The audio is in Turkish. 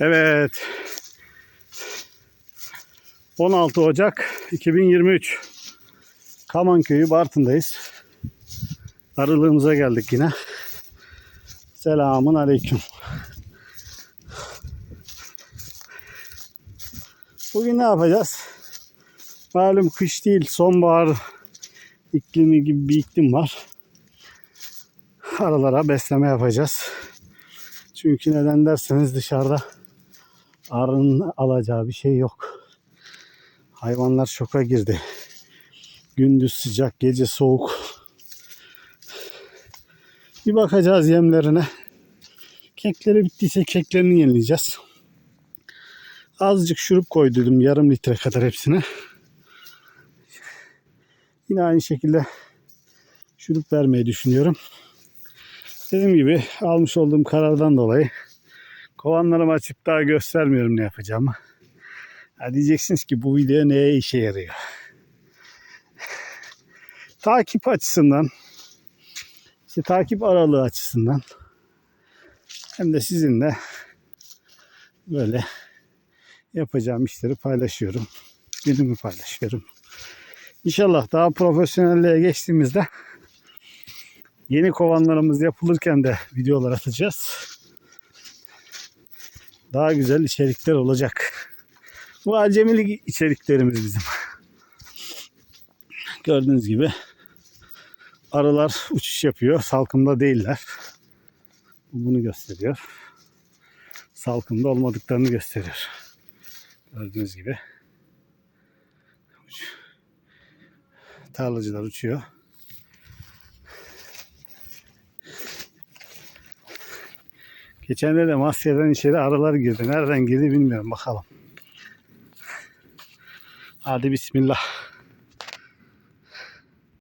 Evet. 16 Ocak 2023. Kaman Köyü Bartın'dayız. Arılığımıza geldik yine. Selamun Aleyküm. Bugün ne yapacağız? Malum kış değil, sonbahar iklimi gibi bir iklim var. Aralara besleme yapacağız. Çünkü neden derseniz dışarıda arının alacağı bir şey yok. Hayvanlar şoka girdi. Gündüz sıcak, gece soğuk. Bir bakacağız yemlerine. Kekleri bittiyse keklerini yenileyeceğiz. Azıcık şurup koydum yarım litre kadar hepsine. Yine aynı şekilde şurup vermeyi düşünüyorum. Dediğim gibi almış olduğum karardan dolayı kovanlarımı açıp daha göstermiyorum ne yapacağımı. Ha diyeceksiniz ki bu video neye işe yarıyor? Takip açısından, işte takip aralığı açısından hem de sizinle böyle yapacağım işleri paylaşıyorum. Günümü paylaşıyorum. İnşallah daha profesyonelliğe geçtiğimizde yeni kovanlarımız yapılırken de videolar atacağız. Daha güzel içerikler olacak. Bu acemilik içeriklerimiz bizim. Gördüğünüz gibi arılar uçuş yapıyor. Salkımda değiller. Bu Bunu gösteriyor. Salkımda olmadıklarını gösteriyor. Gördüğünüz gibi. Tarlacılar uçuyor. Geçenlerde Masya'dan içeri arılar girdi. Nereden girdi bilmiyorum. Bakalım. Hadi bismillah.